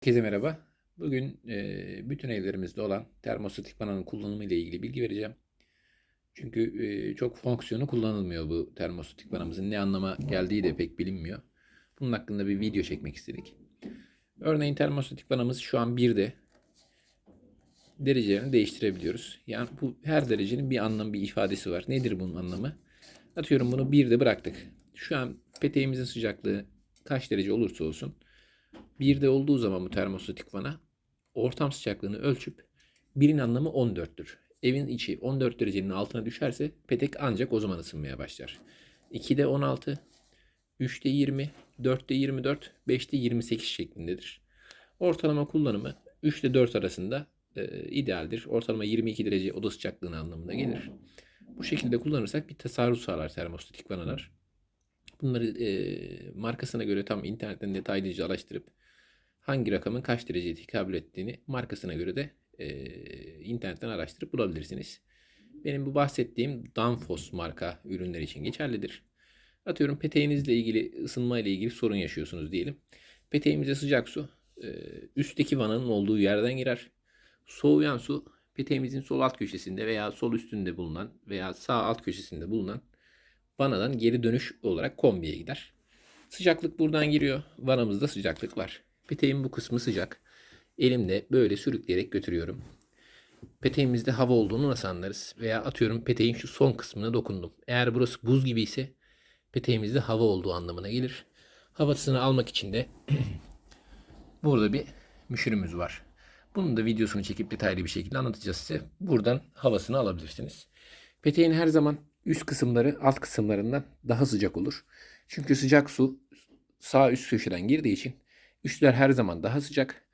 Herkese merhaba. Bugün e, bütün evlerimizde olan termostatik vananın kullanımı ile ilgili bilgi vereceğim. Çünkü e, çok fonksiyonu kullanılmıyor bu termostatik vanamızın. Ne anlama geldiği de pek bilinmiyor. Bunun hakkında bir video çekmek istedik. Örneğin termostatik vanamız şu an 1'de. Derecelerini değiştirebiliyoruz. Yani bu her derecenin bir anlamı, bir ifadesi var. Nedir bunun anlamı? Atıyorum bunu 1'de bıraktık. Şu an peteğimizin sıcaklığı kaç derece olursa olsun 1'de olduğu zaman bu termostatik vana ortam sıcaklığını ölçüp birin anlamı 14'tür. Evin içi 14 derecenin altına düşerse petek ancak o zaman ısınmaya başlar. 2'de 16, 3'te 20, 4'te 24, 5'te 28 şeklindedir. Ortalama kullanımı 3 ile 4 arasında e, idealdir. Ortalama 22 derece oda sıcaklığına anlamına gelir. Bu şekilde kullanırsak bir tasarruf sağlar termostatik vanalar. Bunları e, markasına göre tam internetten detaylıca araştırıp hangi rakamın kaç dereceye tekabül ettiğini markasına göre de e, internetten araştırıp bulabilirsiniz. Benim bu bahsettiğim Danfoss marka ürünler için geçerlidir. Atıyorum peteğinizle ilgili ısınma ile ilgili sorun yaşıyorsunuz diyelim. Peteğimize sıcak su e, üstteki vananın olduğu yerden girer. Soğuyan su peteğimizin sol alt köşesinde veya sol üstünde bulunan veya sağ alt köşesinde bulunan vanadan geri dönüş olarak kombiye gider. Sıcaklık buradan giriyor. Vanamızda sıcaklık var. Peteğin bu kısmı sıcak. Elimde böyle sürükleyerek götürüyorum. Peteğimizde hava olduğunu nasıl anlarız? Veya atıyorum peteğin şu son kısmına dokundum. Eğer burası buz gibi ise peteğimizde hava olduğu anlamına gelir. Havasını almak için de burada bir müşürümüz var. Bunun da videosunu çekip detaylı bir şekilde anlatacağız size. Buradan havasını alabilirsiniz. Peteğin her zaman üst kısımları alt kısımlarından daha sıcak olur. Çünkü sıcak su sağ üst köşeden girdiği için üstler her zaman daha sıcak.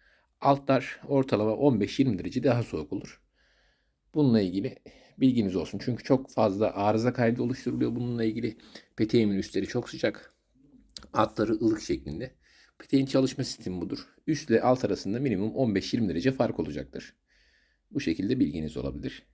Altlar ortalama 15-20 derece daha soğuk olur. Bununla ilgili bilginiz olsun. Çünkü çok fazla arıza kaydı oluşturuluyor. Bununla ilgili peteğimin üstleri çok sıcak. Altları ılık şeklinde. Peteğin çalışma sistemi budur. Üst ile alt arasında minimum 15-20 derece fark olacaktır. Bu şekilde bilginiz olabilir.